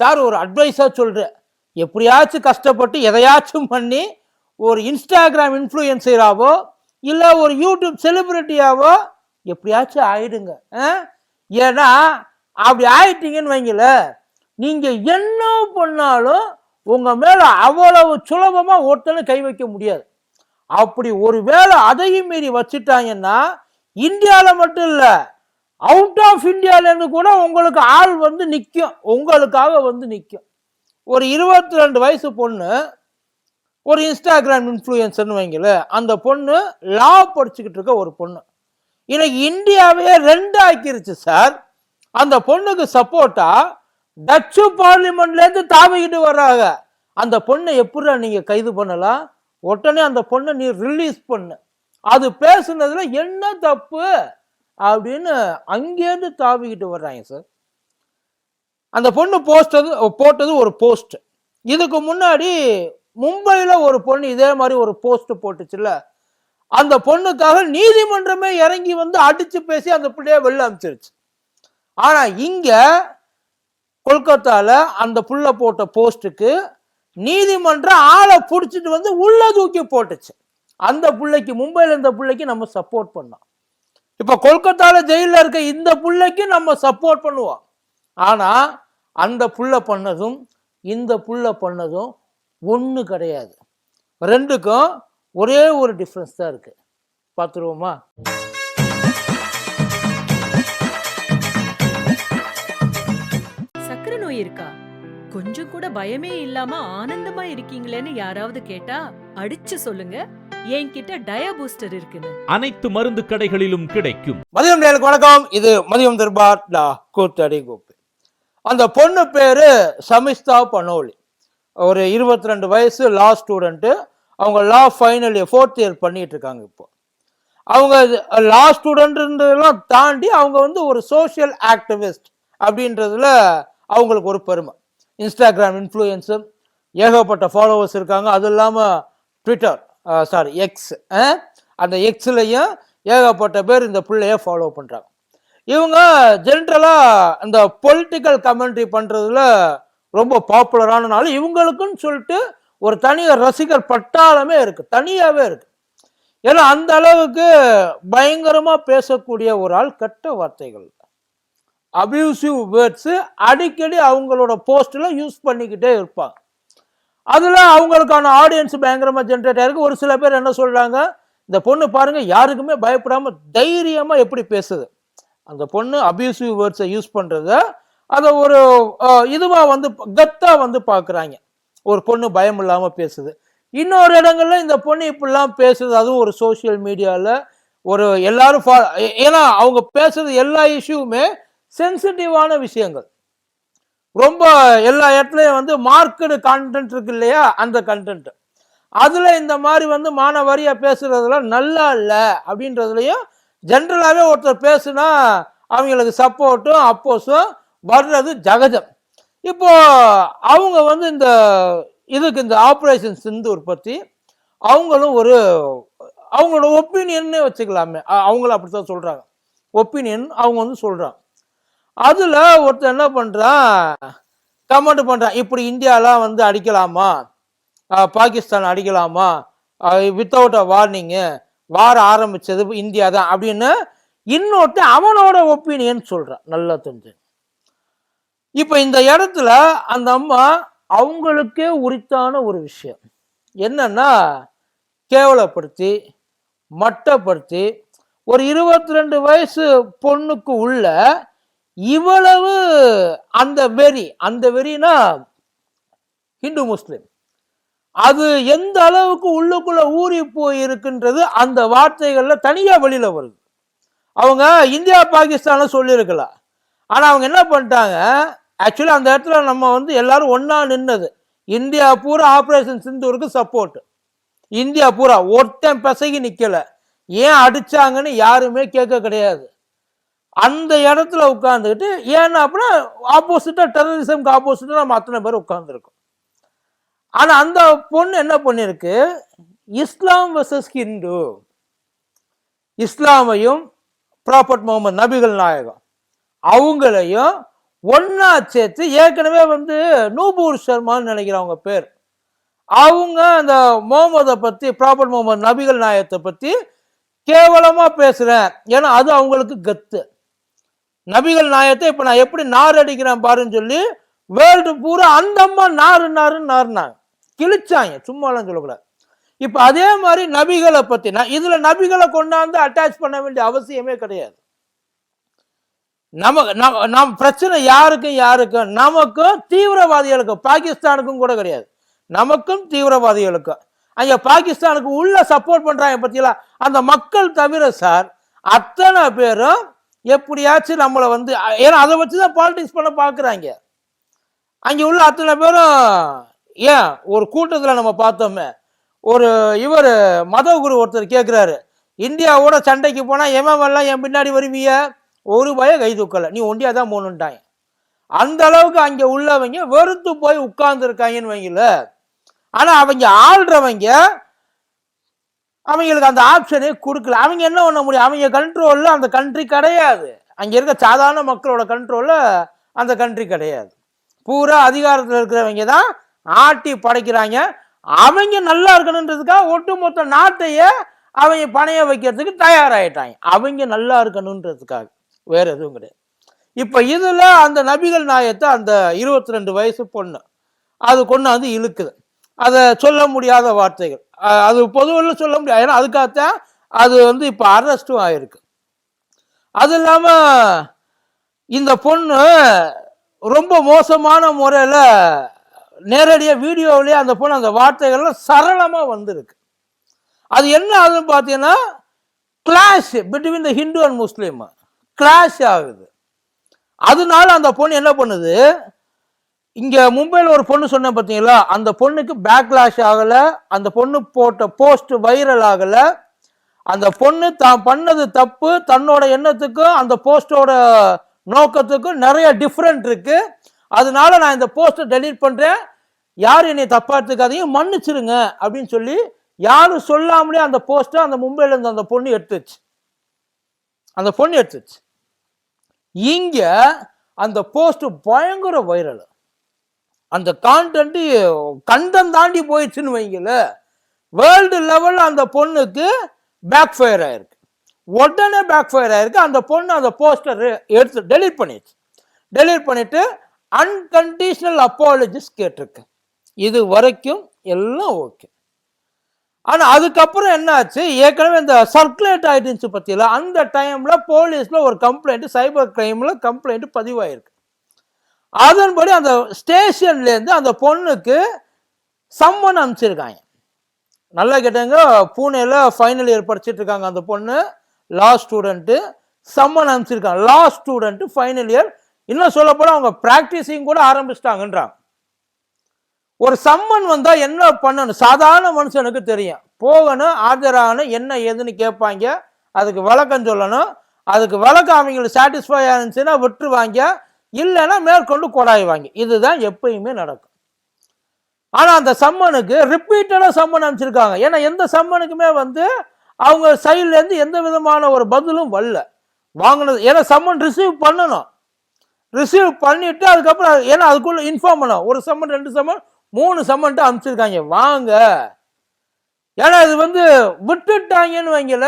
Sir ஒரு அட்வைஸாக சொல்கிறேன் எப்படியாச்சும் கஷ்டப்பட்டு எதையாச்சும் பண்ணி ஒரு இன்ஸ்டாகிராம் இன்ஃப்ளூயன்சராவோ இல்லை ஒரு யூடியூப் செலிப்ரிட்டியாகவோ எப்படியாச்சும் ஆயிடுங்க. ஆ? ஏன்னா அப்படி ஆயிட்டீங்கன்னு வைங்கள நீங்கள் என்ன பண்ணாலும் உங்கள் மேலே அவ்வளவு சுலபமாக ஒருத்தனும் கை வைக்க முடியாது. அப்படி ஒரு வேளை அதையும் மீறி வச்சுட்டாங்கன்னா இந்தியாவில் மட்டும் இல்லை அவுட் ஆஃப் இந்தியாவிலேருந்து கூட உங்களுக்கு ஆள் வந்து நிற்கும் உங்களுக்காக வந்து நிற்கும் ஒரு இருபத்தி ரெண்டு வயசு பொண்ணு ஒரு இன்ஸ்டாகிராம் இன்ஃப்ளூயன்சர்னு வைங்களேன் அந்த பொண்ணு லா படிச்சுக்கிட்டு இருக்க ஒரு பொண்ணு. இன்னைக்கு இந்தியாவே ரெண்டு ஆக்கிருச்சு சார் அந்த பொண்ணுக்கு சப்போர்ட்டா டச்சு பார்லிமெண்ட்லேருந்து தாவிக்கிட்டு வர்றாங்க. அந்த பொண்ணை எப்படி நீங்கள் கைது பண்ணலாம்? உடனே அந்த பொண்ணை நீ ரிலீஸ் பண்ணு. அது பேசுனதுல என்ன தப்பு? அப்படின்னு அங்கேருந்து தாவிக்கிட்டு வர்றாங்க சார் அந்த பொண்ணு போஸ்டது போட்டது ஒரு போஸ்ட். இதுக்கு முன்னாடி மும்பையில் ஒரு பொண்ணு இதே மாதிரி ஒரு போஸ்ட் போட்டுச்சுல்ல. அந்த பொண்ணுக்காக நீதிமன்றமே இறங்கி வந்து அடித்து பேசி அந்த பிள்ளைய வெளில அனுப்பிச்சிருச்சு. ஆனால் இங்கே கொல்கத்தாவில் அந்த புள்ள போட்ட போஸ்ட்டுக்கு நீதிமன்றம் ஆளை பிடிச்சிட்டு வந்து உள்ள தூக்கி போட்டுச்சு. அந்த பிள்ளைக்கு மும்பையில் இருந்த பிள்ளைக்கு நம்ம சப்போர்ட் பண்ணோம். இப்போ கொல்கத்தால ஜெயிலில் இருக்க இந்த புள்ளைக்கு நம்ம சப்போர்ட் பண்ணுவோம். ஆனா அந்த புள்ள பண்ணதும் இந்த புள்ள பண்ணதும் ஒன்று கிடையாது. ரெண்டுக்கும் ஒரே ஒரு டிஃப்ரென்ஸ் தான் இருக்கு. பார்த்துருவோமா? சக்கரை நோய் இருக்கா? கொஞ்சம் கூட பயமே இல்லாம ஆனந்தமா இருக்கீங்களேன்னு யாராவது கேட்டா அடிச்சு சொல்லுங்க. என்கிட்ட டயா பூஸ்டர் இருக்குன்னு. அனைத்து மருந்து கடைகளிலும் கிடைக்கும். மதியம் நேருக்கு வணக்கம். இது மதியம் தர்பார் டா கூத்தடி கோப்பு. அந்த பொண்ணு பேரு சமிஸ்தா பனோலி ஒரு இருபத்தி ரெண்டு வயசு லா ஸ்டூடெண்ட்டு அவங்க law final year fourth year பண்ணிட்டு இருக்காங்க இப்போ. அவங்க லா ஸ்டூடெண்ட்ன்றதெல்லாம் தாண்டி அவங்க வந்து ஒரு சோஷியல் ஆக்டிவிஸ்ட் அப்படின்றதுல அவங்களுக்கு ஒரு பெருமை. இன்ஸ்டாகிராம் இன்ஃப்ளூயன்ஸு ஏகப்பட்ட ஃபாலோவர்ஸ் இருக்காங்க. அது இல்லாமல் ட்விட்டர் சாரி எக்ஸ் அந்த எக்ஸ்லையும் ஏகப்பட்ட பேர் இந்த பிள்ளைய ஃபாலோ பண்ணுறாங்க இவங்க ஜென்ரலாக இந்த பொலிட்டிக்கல் கமெண்ட்ரி பண்ணுறதுல ரொம்ப பாப்புலரானனால இவங்களுக்குன்னு சொல்லிட்டு ஒரு தனி ரசிகர் பட்டாளமே இருக்குது தனியாகவே இருக்குது ஏன்னா அந்த அளவுக்கு பயங்கரமாக பேசக்கூடிய ஒரு ஆள் கெட்ட வார்த்தைகள். அபியூசிவ் வேர்ட்ஸு அடிக்கடி அவங்களோட போஸ்ட்டில் யூஸ் பண்ணிக்கிட்டே இருப்பாங்க. அதில் அவங்களுக்கான ஆடியன்ஸ் பயங்கரமாக ஜென்ரேட் ஆகிருக்கு ஒரு சில பேர் என்ன சொல்கிறாங்க இந்த பொண்ணு பாருங்கள் யாருக்குமே பயப்படாமல் தைரியமாக எப்படி பேசுது. அந்த பொண்ணு அபியூசிவ் வேர்ட்ஸை யூஸ் பண்ணுறத அதை ஒரு இதுவாக வந்து கத்தாக வந்து பார்க்குறாங்க ஒரு பொண்ணு பயம் இல்லாமல் பேசுது. இன்னொரு இடங்கள்ல இந்த பொண்ணு இப்படிலாம் பேசுது. அதுவும் ஒரு சோஷியல் மீடியாவில் ஒரு எல்லாரும் ஃபா ஏன்னா அவங்க பேசுறது எல்லா இஷ்யூவுமே சென்சிட்டிவான விஷயங்கள். ரொம்ப எல்லா இடத்துலையும் வந்து மார்க்கெடு கான்டென்ட் இருக்கு இல்லையா? அந்த கண்டென்ட் அதில் இந்த மாதிரி வந்து மானவாரியாக பேசுகிறதுலாம் நல்லா இல்லை அப்படின்றதுலையும் ஜென்ரலாகவே ஒருத்தர் பேசுனா அவங்களுக்கு சப்போர்ட்டும் அப்போஸும் வர்றது ஜகஜம். இப்போது அவங்க வந்து இந்த இதுக்கு இந்த ஆப்ரேஷன் சிந்தூர் பற்றி அவங்களும் ஒரு அவங்களோட ஒப்பீனியன்னே வச்சுக்கலாமே. அவங்கள அவங்களும் அப்படித்தான் சொல்கிறாங்க ஒப்பீனியன் அவங்க வந்து சொல்கிறாங்க அதுல ஒருத்தர் என்ன பண்றான்? கமெண்ட் பண்றான். இப்படி இந்தியாலாம் வந்து அடிக்கலாமா? பாகிஸ்தான் அடிக்கலாமா? வித்தவுட் அ வார்னிங்கு வார ஆரம்பிச்சது இந்தியா தான் அப்படின்னு இன்னொருத்த அவனோட ஒப்பீனியன் சொல்றான். நல்லா தெரிஞ்சு. இப்போ இந்த இடத்துல அந்த அம்மா அவங்களுக்கே உரித்தான ஒரு விஷயம். என்னன்னா கேவலப்படுத்தி மட்டப்படுத்தி ஒரு இருபத்தி ரெண்டு வயசு பொண்ணுக்கு உள்ள இவ்வளவு அந்த வெறி அந்த வெறினா ஹிந்து முஸ்லிம். அது எந்த அளவுக்கு உள்ளுக்குள்ள ஊறி போயிருக்குன்றது அந்த வார்த்தைகள்ல தனியா வெளியில வருது. அவங்க இந்தியா பாகிஸ்தான சொல்லியிருக்கலாம் ஆனா அவங்க என்ன பண்ணிட்டாங்க? ஆக்சுவலி அந்த இடத்துல நம்ம வந்து எல்லாரும் ஒன்னா நின்னது. இந்தியா பூரா ஆப்ரேஷன் சிந்தூருக்கு சப்போர்ட் இந்தியா பூரா ஒருத்தன் பிசகி நிக்கல. ஏன் அடிச்சாங்கன்னு யாருமே கேட்க கிடையாது. அந்த இடத்துல உட்காந்துக்கிட்டு ஏன்னா அப்படின்னா ஆப்போசிட்டாக டெரரிசம்க்கு ஆப்போசிட்டாக நம்ம அத்தனை பேர் உட்காந்துருக்கோம் ஆனால் அந்த பொண்ணு என்ன பண்ணியிருக்கு இஸ்லாம் வர்சஸ் ஹிந்து. இஸ்லாமையும் ப்ராப்பர்ட் முகமது நபிகள் நாயகம். அவங்களையும் ஒன்னா சேர்த்து ஏற்கனவே வந்து நூபூர் சர்மான்னு நினைக்கிறவங்க பேர். அவங்க அந்த முகமதை பற்றி ப்ராபர்ட் முகமது நபிகள் நாயகத்தை பற்றி கேவலமாக பேசுகிறேன் ஏன்னா அது அவங்களுக்கு கத்து. நபிகள் நாயத்தை இப்ப நான் எப்படி நார் அடிக்கிறேன் பாருன்னு சொல்லி வேர்ல்டு பூரா அந்த அம்மா நாறு நாறுன்னு நாறுனாங்க. கிழிச்சாங்க. சும்மாலாம் சொல்லக்கூடாது. இப்ப அதே மாதிரி நபிகளை பத்தி நான் இதுல நபிகளை கொண்டாந்து அட்டாச் பண்ண வேண்டிய அவசியமே கிடையாது. நமக்கு நம் பிரச்சனை யாருக்கும் யாருக்கும் நமக்கும் தீவிரவாதிகளுக்கும் பாகிஸ்தானுக்கும் கூட கிடையாது. நமக்கும் தீவிரவாதிகளுக்கும் அங்க பாகிஸ்தானுக்கு உள்ள சப்போர்ட் பண்றாங்க பத்தியலா அந்த மக்கள் தவிர சார் அத்தனை பேரும் எப்படியாச்சும் நம்மளை வந்து ஏன்னா அதை வச்சு தான் பாலிடிக்ஸ் பண்ண பார்க்குறாங்க. அங்கே உள்ள அத்தனை பேரும் ஏன் ஒரு கூட்டத்தில் நம்ம பார்த்தோமே ஒரு இவர் மதகுரு ஒருத்தர் கேட்குறாரு இந்தியாவோட சண்டைக்கு போனால் எம்எம்எல்லாம் என் பின்னாடி வருவிய ஒரு பய கை தூக்கலை. நீ ஒண்டியாக தான் போகணுன்ட்டாங்க அந்த அளவுக்கு அங்கே உள்ளவங்க வெறுத்து போய் உட்கார்ந்துருக்காங்கன்னு வைங்கள ஆனால் அவங்க ஆள்றவங்க அவங்களுக்கு அந்த ஆப்ஷனே கொடுக்கல. அவங்க என்ன பண்ண முடியும்? அவங்க கண்ட்ரோலில் அந்த கண்ட்ரி கிடையாது. அங்கே இருக்க சாதாரண மக்களோட கண்ட்ரோலில் அந்த கண்ட்ரி கிடையாது. பூரா அதிகாரத்தில் இருக்கிறவங்க தான் ஆட்டி படைக்கிறாங்க. அவங்க நல்லா இருக்கணுன்றதுக்காக ஒட்டுமொத்த நாட்டையே அவங்க பணைய வைக்கிறதுக்கு தயாராகிட்டாங்க அவங்க நல்லா இருக்கணுன்றதுக்காக. வேற எதுவும் கிடையாது. இப்போ இதில் அந்த நபிகள் நாயத்தை அந்த இருபத்தி ரெண்டு வயசு பொண்ணு அது கொண்டு வந்து இழுக்குது. அதை சொல்ல முடியாத வார்த்தைகள். அது பொதுவில் சொல்ல முடியாது. ஏன்னா அதுக்காகத்தான் அது வந்து இப்போ அரெஸ்ட்டும் ஆயிருக்கு. அது இல்லாமல் இந்த பொண்ணு ரொம்ப மோசமான முறையில் நேரடியாக வீடியோவிலேயே அந்த பொண்ணு அந்த வார்த்தைகள்லாம் சரளமாக வந்திருக்கு. அது என்ன ஆகுதுன்னு பார்த்தீங்கன்னா clash between the Hindu and Muslim clash ஆகுது. அதனால அந்த பொண்ணு என்ன பண்ணுது? இங்கே மும்பையில் ஒரு பொண்ணு சொன்னேன் பார்த்தீங்களா அந்த பொண்ணுக்கு பேக்லாஷ் ஆகலை. அந்த பொண்ணு போட்ட போஸ்ட் வைரல் ஆகலை. அந்த பொண்ணு தான் பண்ணது தப்பு. தன்னோட எண்ணத்துக்கும் அந்த போஸ்டோட நோக்கத்துக்கும் நிறைய டிஃப்ரெண்ட் இருக்கு. அதனால நான் இந்த போஸ்ட்டை டெலீட் பண்ணுறேன் யார் என்னை தப்பாக எடுத்துக்காதீங்க. மன்னிச்சிருங்க அப்படின்னு சொல்லி யாரும் சொல்லாமலே அந்த போஸ்ட்டை அந்த மும்பையில் இருந்த அந்த பொண்ணு எடுத்துச்சு. அந்த பொண்ணு எடுத்துச்சு. இங்கே அந்த போஸ்ட் பயங்கர வைரல் அந்த கான்டென்ட் கண்டம் தாண்டி போயிடுச்சுன்னு வைங்கள வேர்ல்டு லெவலில் அந்த பொண்ணுக்கு பேக் ஃபயர் ஆயிருக்கு. உடனே பேக் ஃபயர் ஆயிருக்கு. அந்த பொண்ணு அந்த போஸ்டர் எடுத்து டெலீட் பண்ணிடுச்சு. டெலீட் பண்ணிட்டு அன்கண்டிஷனல் அப்பாலஜிஸ் கேட்டிருக்கு. இது வரைக்கும் எல்லாம் ஓகே ஆனால் அதுக்கப்புறம் என்ன ஆச்சு ஏற்கனவே இந்த சர்க்குலேட் ஆகிடுச்சு பற்றியில் அந்த டைமில் போலீஸில் ஒரு கம்ப்ளைண்ட் சைபர் கிரைமில் கம்ப்ளைண்ட் பதிவாயிருக்கு. அதன்படி அந்த ஸ்டேஷன்லேருந்து அந்த பொண்ணுக்கு சம்மன் அனுப்பிச்சிருக்காங்க. நல்லா கேட்டாங்க பூனேல ஃபைனல் இயர் படிச்சுட்டு இருக்காங்க அந்த பொண்ணு லா ஸ்டூடெண்ட்டு சம்மன் அனுப்பிச்சிருக்காங்க. லா ஸ்டூடெண்ட்டு ஃபைனல் இயர் இன்னும் சொல்லப்போனால் அவங்க ப்ராக்டிஸிங் கூட ஆரம்பிச்சிட்டாங்கன்றாங்க. ஒரு சம்மன் வந்தால் என்ன பண்ணணும்? சாதாரண மனுஷனுக்கு தெரியும். போகணும் ஆஜராகணும் என்ன ஏதுன்னு கேட்பாங்க. அதுக்கு விளக்கம் சொல்லணும். அதுக்கு விளக்கம் அவங்களுக்கு சாட்டிஸ்ஃபை ஆயிருந்துச்சுன்னா விட்டுருவாங்க. இல்லைன்னா மேற்கொண்டு கொடாய்வாங்க இதுதான் எப்பயுமே நடக்கும். ஆனால் அந்த சம்மனுக்கு ரிப்பீட்டடாக சம்மன் அனுப்பிச்சிருக்காங்க. ஏன்னா எந்த சம்மனுக்குமே வந்து அவங்க சைட்லேருந்து எந்த விதமான ஒரு பதிலும் வரல. வாங்கினது ஏன்னா சம்மன் ரிசீவ் பண்ணணும். ரிசீவ் பண்ணிவிட்டு அதுக்கப்புறம் ஏன்னா அதுக்குள்ளே இன்ஃபார்ம் பண்ணும் ஒரு சம்மன் ரெண்டு சம்மன் மூணு சம்மன்ட்டு அனுப்பிச்சிருக்காங்க. வாங்க. ஏன்னா இது வந்து விட்டுட்டாங்கன்னு வைங்கள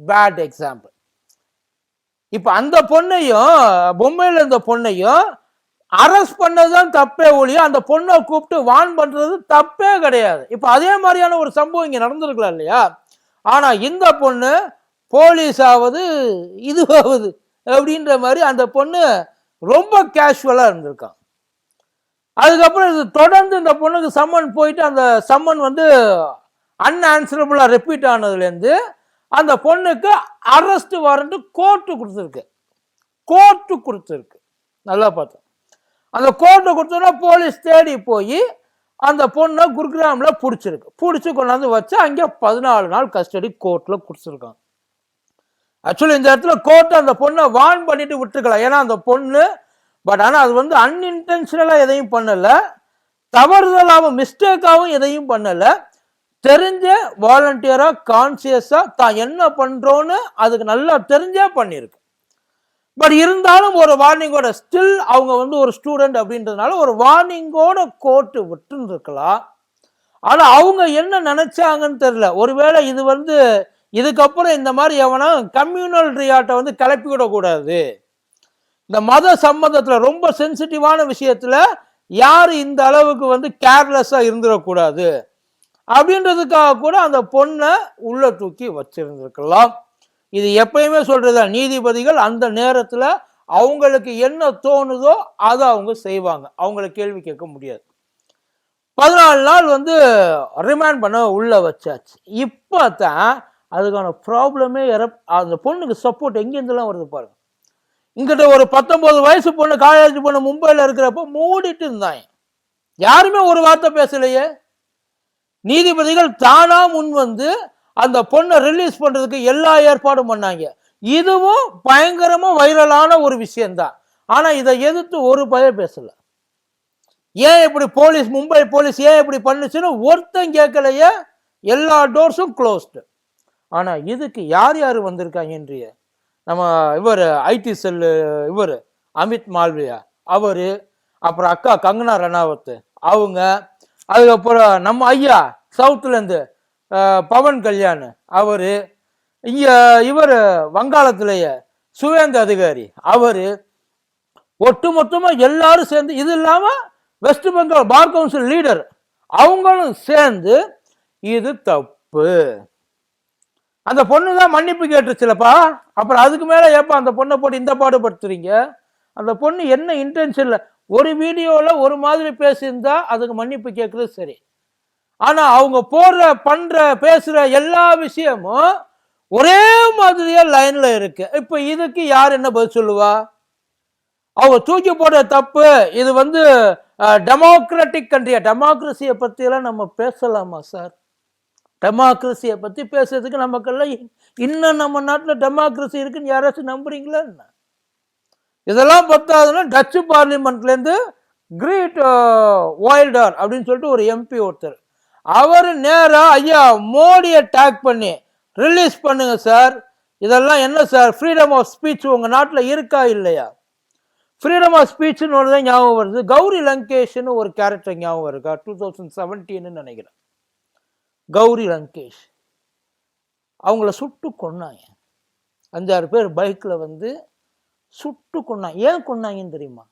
பேட் எக்ஸாம்பிள் இப்போ அந்த பொண்ணையும் பொம்மையில இருந்த பொண்ணையும் அரெஸ்ட் பண்ணதுதான் தப்பே ஒழிய அந்த பொண்ணை கூப்பிட்டு வான் பண்ணுறது தப்பே கிடையாது. இப்போ அதே மாதிரியான ஒரு சம்பவம் இங்கே நடந்திருக்கலாம் இல்லையா? ஆனால் இந்த பொண்ணு போலீஸ் ஆவது இதுவாகுது அப்படின்ற மாதிரி அந்த பொண்ணு ரொம்ப கேஷுவலாக இருந்திருக்கான். அதுக்கப்புறம் இது தொடர்ந்து இந்த பொண்ணுக்கு சம்மன் போயிட்டு அந்த சம்மன் வந்து அன்ஆன்சரபுளாக ரிப்பீட் ஆனதுலேருந்து அந்த பொண்ணுக்கு அரெஸ்ட் வாரண்ட் கோர்ட்டு கொடுத்துருக்கு. கோர்ட்டு கொடுத்துருக்கு. நல்லா பார்த்தோம். அந்த கோர்ட்டு கொடுத்தோன்னா போலீஸ் தேடி போய் அந்த பொண்ணை குருகிராமில் பிடிச்சிருக்கு. பிடிச்சி கொண்டாந்து வச்சு அங்கே பதினாலு நாள் கஸ்டடி கோர்ட்டில் கொடுத்துருக்காங்க. ஆக்சுவலி இந்த இடத்துல கோர்ட்டு அந்த பொண்ணை வார்ன் பண்ணிட்டு விட்டுருக்கலாம் ஏன்னா அந்த பொண்ணு பட் ஆனால் அது வந்து அன்இன்டென்ஷனலாக எதையும் பண்ணலை. தவறுதலாகவும் மிஸ்டேக்காகவும் எதையும் பண்ணலை. தெரிஞ்ச வாலண்டியராக கான்சியஸாக தான் என்ன பண்ணுறோன்னு அதுக்கு நல்லா தெரிஞ்சே பண்ணியிருக்கு பட் இருந்தாலும் ஒரு வார்னிங்கோட ஸ்டில் அவங்க வந்து ஒரு ஸ்டூடெண்ட் அப்படின்றதுனால ஒரு வார்னிங்கோட கோர்ட்டு விட்டுருக்கலாம் ஆனால் அவங்க என்ன நினச்சாங்கன்னு தெரில ஒருவேளை இது வந்து இதுக்கப்புறம் இந்த மாதிரி எவனா கம்யூனல் ரியாட்டை வந்து கிளப்பிவிடக்கூடாது இந்த மத சம்மந்தத்தில் ரொம்ப சென்சிட்டிவான விஷயத்தில் யார் இந்த அளவுக்கு வந்து கேர்லெஸ்ஸாக இருந்துடக்கூடாது. அப்படின்றதுக்காக கூட அந்த பொண்ணை உள்ள தூக்கி வச்சிருந்திருக்கலாம். இது எப்பயுமே சொல்றதா நீதிபதிகள் அந்த நேரத்துல அவங்களுக்கு என்ன தோணுதோ அதை அவங்க செய்வாங்க. அவங்கள கேள்வி கேட்க முடியாது. பதினாலு நாள் வந்து ரிமாண்ட் பண்ண உள்ள வச்சாச்சு. இப்போ தான் அதுக்கான ப்ராப்ளமே அந்த பொண்ணுக்கு சப்போர்ட் எங்கேருந்துலாம் வருது பாருங்க. இங்கிட்ட ஒரு பத்தொம்போது வயசு பொண்ணு காலேஜ் பொண்ணு மும்பையில் இருக்கிறப்ப மூடிட்டு இருந்தாங்க யாருமே ஒரு வார்த்தை பேசலையே. நீதிபதிகள் தானா முன் வந்து அந்த பொண்ணை ரிலீஸ் பண்றதுக்கு எல்லா ஏற்பாடும் பண்ணாங்க. இதுவும் பயங்கரமா வைரலான ஒரு விஷயம்தான். ஆனா இதை எதிர்த்து ஒரு பய பேசல. ஏன் இப்படி போலீஸ் மும்பை போலீஸ் ஏன் இப்படி பண்ணுச்சுன்னு ஒருத்தன் கேட்கலையே எல்லா டோர்ஸும் க்ளோஸ்டு ஆனா இதுக்கு யார் யார் வந்திருக்காங்க இன்றைய? நம்ம இவர் ஐடி செல்லு இவர் அமித் மால்வியா அவரு அப்புறம் அக்கா கங்கனா ரணாவத் அவங்க அதுக்கப்புறம் நம்ம ஐயா சவுத்துலேருந்து பவன் கல்யாண் அவர் இங்கே இவர் வங்காளத்திலேயே சுவேந்த அதிகாரி அவர் ஒட்டுமொத்தமாக எல்லாரும் சேர்ந்து இது இல்லாமல் West Bengal bar council leader அவங்களும் சேர்ந்து இது தப்பு. அந்த பொண்ணு தான் மன்னிப்பு கேட்டுச்சுலப்பா அப்புறம் அதுக்கு மேலே ஏப்பா அந்த பொண்ணை போட்டு இந்த பாடுபடுத்துறீங்க அந்த பொண்ணு என்ன இன்டென்ஷனில் ஒரு வீடியோவில் ஒரு மாதிரி பேசியிருந்தா அதுக்கு மன்னிப்பு கேட்குறது சரி. ஆனால் அவங்க போடுற பண்ணுற பேசுகிற எல்லா விஷயமும் ஒரே மாதிரியே லைனில் இருக்கு. இப்போ இதுக்கு யார் என்ன பதில் சொல்லுவா? அவங்க தூக்கி போடுற தப்பு இது வந்து டெமோக்ராட்டிக் கண்ட்ரியா டெமோக்ரஸியை பற்றியெல்லாம் நம்ம பேசலாமா சார் டெமோக்ரஸியை பற்றி பேசுறதுக்கு நமக்கெல்லாம் இன்னும் நம்ம நாட்டில் டெமோக்ரஸி இருக்குன்னு யாராச்சும் நம்புறீங்களா என்ன? இதெல்லாம் பத்தாதுன்னா டச்சு பார்லிமெண்ட்லேருந்து கிரீட் வைல்டர் அப்படின்னு சொல்லிட்டு ஒரு எம்பி ஒருத்தர். அவர் நேராக ஐயா மோடியை டேக் பண்ணி ரிலீஸ் பண்ணுங்க சார் இதெல்லாம் என்ன சார் ஃப்ரீடம் ஆஃப் ஸ்பீச் உங்கள் நாட்டில் இருக்கா இல்லையா? ஃப்ரீடம் ஆஃப் ஸ்பீச்னு ஒன்று தான் ஞாபகம் வருது. கௌரி லங்கேஷ்னு ஒரு கேரக்டர் ஞாபகம் இருக்கா டூ தௌசண்ட் செவன்டீன்னு நினைக்கிறேன். கௌரி லங்கேஷ். அவங்கள சுட்டு கொன்னாங்க. அஞ்சாறு பேர் பைக்கில் வந்து சுட்டு கொண்டாங்க ஏன் கொண்டாங்கன்னு தெரியுமா?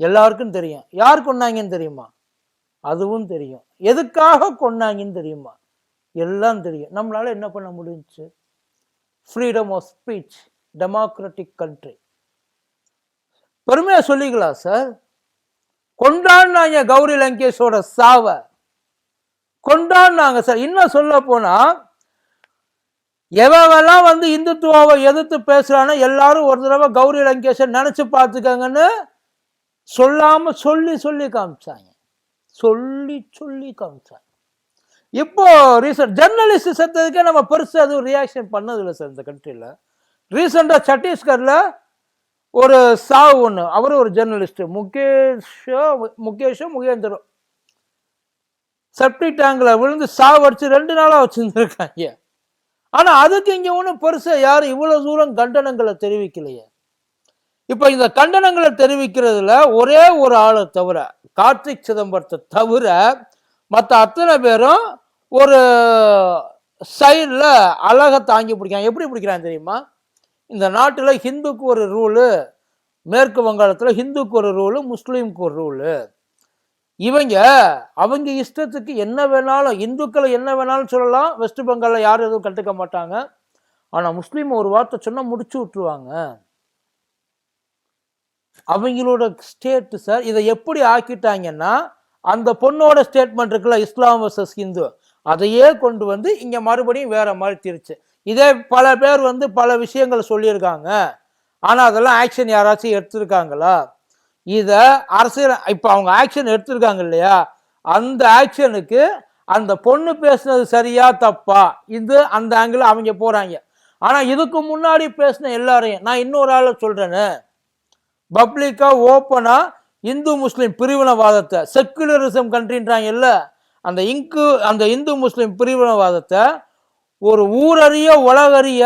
எல்லாருக்கும் தெரியும். யார் கொன்னாங்கன்னு தெரியுமா? அதுவும் தெரியும். எதுக்காக கொன்னாங்கன்னு தெரியுமா? எல்லாம் தெரியும். நம்மளால் என்ன பண்ண முடிஞ்சு? Freedom of speech democratic country பெருமையாக சொல்லிக்கலாம் சார் கொண்டாடினாங்க கௌரி லங்கேஷோட சாவை. கொண்டாடினாங்க சார் இன்னும் சொல்ல போனால் எவெல்லாம் வந்து இந்துத்துவாவை எதிர்த்து பேசுகிறானோ எல்லாரும் ஒரு தடவை கௌரி லங்கேஷை நினச்சி பார்த்துக்கங்கன்னு சொல்லாமல் சொல்லி சொல்லி காமிச்சாங்க. சொல்லி சொல்லி காமிச்சாங்க. இப்போ ரீசன்ட் ஜெர்னலிஸ்ட் செத்ததுக்கே நம்ம பெருசாக அதுவும் ரியாக்ஷன் பண்ணதில்லை சார் இந்த கண்ட்ரியில் ரீசெண்டாக சத்தீஸ்கரில் ஒரு சாவு ஒன்று அவரும் ஒரு ஜெர்னலிஸ்ட் முகேஷோ முகேஷோ முகேந்திரோ. செப்டி டேங்கில் விழுந்து சாவு அடிச்சு ரெண்டு நாளாக வச்சுருந்துருக்காங்க. ஆனால் அதுக்கு இங்கே ஒன்றும் பெருசாக யாரும் இவ்வளோ தூரம் கண்டனங்களை தெரிவிக்கலையே. இப்போ இந்த கண்டனங்களை தெரிவிக்கிறதுல ஒரே ஒரு ஆளை தவிர கார்த்திக் சிதம்பரத்தை தவிர மற்ற அத்தனை பேரும் ஒரு சைடில் அழகை தாங்கி பிடிக்காங்க எப்படி பிடிக்கிறாங்க தெரியுமா? இந்த நாட்டில் ஹிந்துக்கு ஒரு ரூலு மேற்கு வங்காளத்தில் ஹிந்துக்கு ஒரு ரூலு முஸ்லீமுக்கு ஒரு ரூலு இவங்க அவங்க இஷ்டத்துக்கு என்ன வேணாலும் இந்துக்களை என்ன வேணாலும் சொல்லலாம் வெஸ்ட் பெங்காலில் யாரும் எதுவும் கண்டுக்க மாட்டாங்க. ஆனால் முஸ்லீம் ஒரு வார்த்தை சொன்னால் முடிச்சு விட்டுருவாங்க. அவங்களோட ஸ்டேட்டு சார் இதை எப்படி ஆக்கிட்டாங்கன்னா அந்த பொண்ணோட ஸ்டேட்மெண்ட் இருக்குல்ல இஸ்லாம் வர்சஸ் ஹிந்து. அதையே கொண்டு வந்து இங்கே மறுபடியும் வேற மாதிரி திருச்சு. இதே பல பேர் வந்து பல விஷயங்கள் சொல்லியிருக்காங்க. ஆனால் அதெல்லாம் ஆக்ஷன் யாராச்சும் எடுத்திருக்காங்களா? இதை அரசியல் இப்போ அவங்க ஆக்ஷன் எடுத்திருக்காங்க இல்லையா? அந்த ஆக்ஷனுக்கு அந்த பொண்ணு பேசுனது சரியா தப்பா? இது அந்த ஆங்கிள் அவங்க போகிறாங்க ஆனால் இதுக்கு முன்னாடி பேசின எல்லாரையும் நான் இன்னொரு ஆளை சொல்கிறேன்னு பப்ளிக்காக ஓப்பனாக இந்து முஸ்லீம் பிரிவினவாதத்தை செக்குலரிசம் கண்ட்ரின்றாங்க இல்லை அந்த இங்கு அந்த இந்து முஸ்லீம் பிரிவினவாதத்தை ஒரு ஊரறிய உலகறிய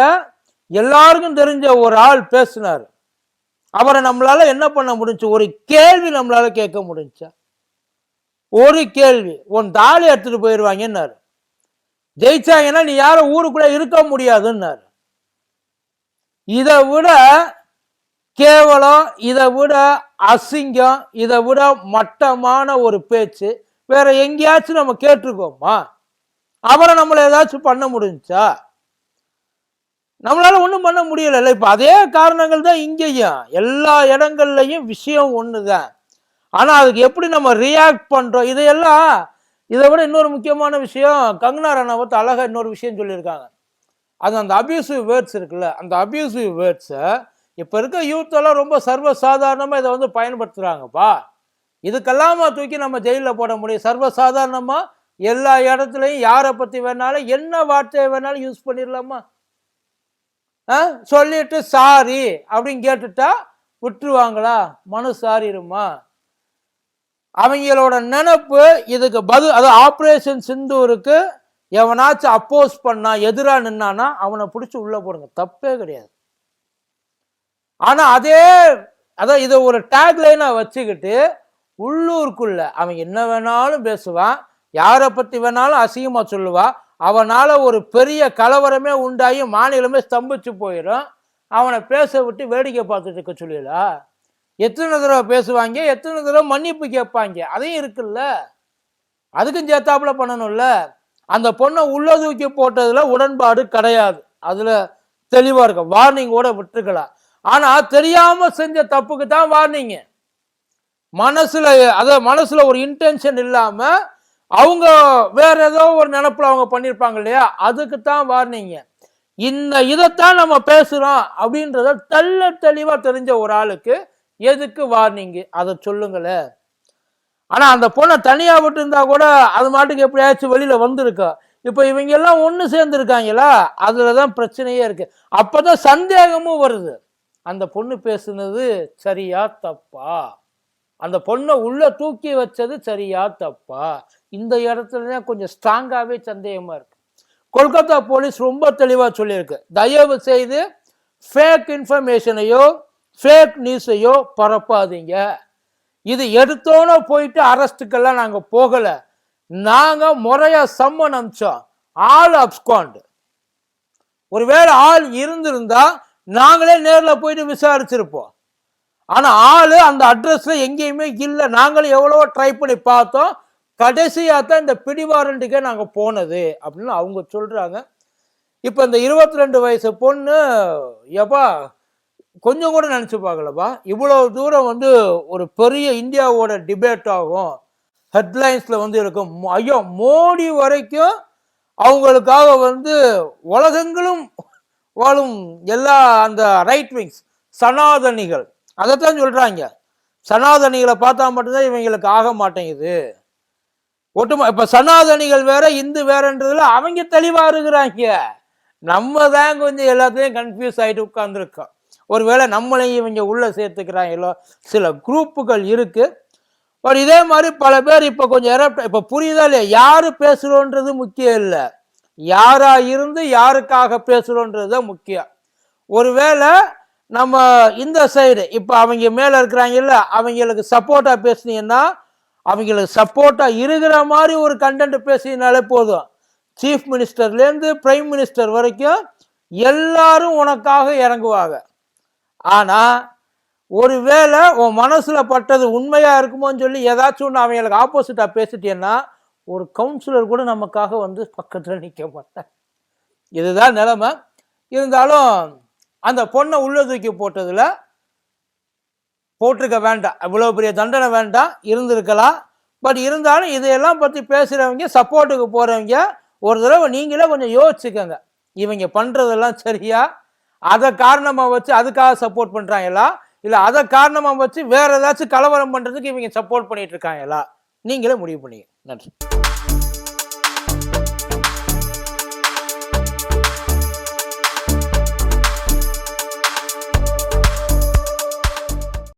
எல்லாருக்கும் தெரிஞ்ச ஒரு ஆள் பேசினார். அவரை நம்மளால என்ன பண்ண முடிஞ்சு? ஒரு கேள்வி நம்மளால கேட்க முடிஞ்சா? ஒரு கேள்வி உன் தாலி எடுத்துட்டு போயிடுவாங்கன்னாரு ஜெயிச்சாங்கன்னா நீ யாரும் ஊருக்குள்ள இருக்க முடியாதுன்னாரு. இதை விட கேவலம் இதை விட அசிங்கம் இதை விட மட்டமான ஒரு பேச்சு வேற எங்கேயாச்சும் நம்ம கேட்டிருக்கோமா? அவரை நம்மளை ஏதாச்சும் பண்ண முடிஞ்சா? நம்மளால ஒன்றும் பண்ண முடியல இப்போ அதே காரணங்கள் தான் இங்கேயும். எல்லா இடங்கள்லையும் விஷயம் ஒன்று தான் ஆனால் அதுக்கு எப்படி நம்ம ரியாக்ட் பண்ணுறோம் இதையெல்லாம் இதை விட இன்னொரு முக்கியமான விஷயம் கங்கனா ரனாவத் அழகாக இன்னொரு விஷயம் சொல்லியிருக்காங்க. அது அந்த அபியூசிவ் வேர்ட்ஸ் இருக்குல்ல அந்த அபியூசிவ் வேர்ட்ஸை இப்போ இருக்க யூத்தெல்லாம் ரொம்ப சர்வ சாதாரணமாக இதை வந்து பயன்படுத்துகிறாங்கப்பா இதுக்கெல்லாமா தூக்கி நம்ம ஜெயிலில் போட முடியும்? சர்வ சாதாரணமாக எல்லா இடத்துலையும் யாரை பற்றி வேணாலும் என்ன வார்த்தையை வேணாலும் யூஸ் பண்ணிடலாமா சொல்லிட்டு சாரி அப்படின்னு கேட்டுட்டா விட்டுருவாங்களா? மனு சாரிருமா அவங்களோட நினப்பு இதுக்கு பதில் அது ஆப்ரேஷன் சிந்தூருக்கு எவனாச்சும் அப்போஸ் பண்ணா எதிராக நின்னானா அவனை பிடிச்சி உள்ளே போடுங்க. தப்பே கிடையாது. ஆனால் அதே அதான் இதை ஒரு டேக்லைனாக வச்சுக்கிட்டு உள்ளூருக்குள்ள அவன் என்ன வேணாலும் பேசுவான் யாரை பற்றி வேணாலும் அசிங்கமாக சொல்லுவான் அவனால் ஒரு பெரிய கலவரமே உண்டாகி மாநிலமே ஸ்தம்பிச்சு போயிடும். அவனை பேச விட்டு வேடிக்கை பார்த்துட்டு இருக்க சொல்லலா எத்தனை தடவை பேசுவாங்க? எத்தனை தடவை மன்னிப்பு கேட்பாங்க? அதையும் இருக்குல்ல. அதுக்கும் சேர்த்தாப்புல பண்ணணும்ல. அந்த பொண்ணை உள்ள தூக்கி போட்டதுல உடன்பாடு கிடையாது. அதுல தெளிவா இருக்கும் வார்னிங்கோட விட்டுருக்கலாம். ஆனா தெரியாம செஞ்ச தப்புக்கு தான் வார்னிங்க மனசுல அத மனசுல ஒரு இன்டென்ஷன் இல்லாம அவங்க வேற ஏதோ ஒரு நினப்புல அவங்க பண்ணியிருப்பாங்க இல்லையா? அதுக்கு தான் வார்னிங்க இந்த இதைத்தான் நம்ம பேசுறோம் அப்படின்றத தெள்ள தெளிவா தெரிஞ்ச ஒரு ஆளுக்கு எதுக்கு வார்னிங்கு அதை சொல்லுங்களேன் ஆனா அந்த பொண்ணை தனியா விட்டு இருந்தா கூட அது மாட்டுக்கு எப்படியாச்சும் வெளியில வந்திருக்கா. இப்போ இவங்க எல்லாம் ஒன்று சேர்ந்துருக்காங்களா? அதில் தான் பிரச்சனையே இருக்கு. அப்பதான் சந்தேகமும் வருது. அந்த பொண்ணு பேசுனது சரியா தப்பா? அந்த பொண்ணை உள்ள தூக்கி வச்சது சரியா தப்பா? இந்த இடத்துல தான் கொஞ்சம் ஸ்ட்ராங்காகவே சந்தேகமாக இருக்கு. கொல்கத்தா போலீஸ் ரொம்ப தெளிவாக சொல்லியிருக்கு. தயவு செய்து ஃபேக் இன்ஃபர்மேஷனையோ ஃபேக் நியூஸையோ பரப்பாதீங்க. இது எடுத்தோன்னு போயிட்டு அரெஸ்ட்டுக்கெல்லாம் நாங்கள் போகலை. நாங்கள் முறையாக சம்மன் அனுப்பிச்சோம். ஆள் அப்ஸ்காண்ட் ஒருவேளை ஆள் இருந்திருந்தா நாங்களே நேரில் போயிட்டு விசாரிச்சிருப்போம். ஆனால் ஆள் அந்த அட்ரஸில் எங்கேயுமே இல்லை. நாங்களும் எவ்வளோ ட்ரை பண்ணி பார்த்தோம். கடைசியாக தான் இந்த பிடிவாரண்டுக்கே நாங்கள் போனது அப்படின்னு அவங்க சொல்கிறாங்க இப்போ இந்த இருபத்தி ரெண்டு வயசு பொண்ணு எப்பா கொஞ்சம் கூட நினச்சி பார்க்கலப்பா. இவ்வளோ தூரம் வந்து ஒரு பெரிய இந்தியாவோட டிபேட் ஆகும். ஹெட்லைன்ஸில் வந்து இருக்கும் ஐயோ மோடி வரைக்கும் அவங்களுக்காக வந்து உலகங்களும் வாழும் எல்லா அந்த ரைட் விங்ஸ் சனாதனிகள். அதைத்தான் சொல்றாங்க. சனாதனிகளை பார்த்தா மட்டும்தான் இவங்களுக்கு ஆக மாட்டேங்குது. ஒட்டுமொ இப்ப சனாதனிகள் வேற இந்து வேறன்றதுல அவங்க தெளிவா இருக்கிறாங்க. நம்ம தான் கொஞ்சம் எல்லாத்தையும் கன்ஃபியூஸ் ஆகிட்டு உட்காந்துருக்கோம் ஒருவேளை நம்மளையும் இவங்க உள்ள சேர்த்துக்கிறாங்களோ சில குரூப்புகள் இருக்கு. பட் இதே மாதிரி பல பேர் இப்போ கொஞ்சம் எரப்ட் இப்போ புரியுதா இல்லையா? யாரு பேசுகிறோன்றது முக்கியம் இல்லை. யாரா இருந்து யாருக்காக பேசுகிறோன்றது தான் முக்கியம். ஒருவேளை நம்ம இந்த சைடு இப்போ அவங்க மேலே இருக்கிறாங்கல்ல அவங்களுக்கு சப்போர்ட்டாக பேசுனீங்கன்னா அவங்களுக்கு சப்போர்ட்டாக இருக்கிற மாதிரி ஒரு கண்டென்ட் பேசினாலே போதும். சீஃப் மினிஸ்டர்லேருந்து பிரைம் மினிஸ்டர் வரைக்கும் எல்லாரும் உனக்காக இறங்குவாங்க. ஆனா ஒருவேளை உன் மனசில் பட்டது உண்மையாக இருக்குமோன்னு சொல்லி ஏதாச்சும் ஒன்று அவங்களுக்கு ஆப்போசிட்டாக பேசிட்டேன்னா ஒரு கவுன்சிலர் கூட நமக்காக வந்து பக்கத்தில் நிற்க மாட்டேன் இதுதான் நிலைமை. இருந்தாலும் அந்த பொண்ணை உள்ள தூக்கி போட்டதில் போட்டிருக்க வேண்டாம். இவ்வளோ பெரிய தண்டனை வேண்டாம். இருந்திருக்கலாம். பட் இருந்தாலும் இதையெல்லாம் பற்றி பேசுகிறவங்க சப்போர்ட்டுக்கு போகிறவங்க ஒரு தடவை நீங்களே கொஞ்சம் யோசிச்சுக்கோங்க. இவங்க பண்ணுறதெல்லாம் சரியா? அதை காரணமாக வச்சு அதுக்காக சப்போர்ட் பண்ணுறாங்களா இல்லை அதை காரணமாக வச்சு வேறு ஏதாச்சும் கலவரம் பண்ணுறதுக்கு இவங்க சப்போர்ட் பண்ணிகிட்டு இருக்காங்களா? நீங்களே முடிவு பண்ணிங்க நன்றி.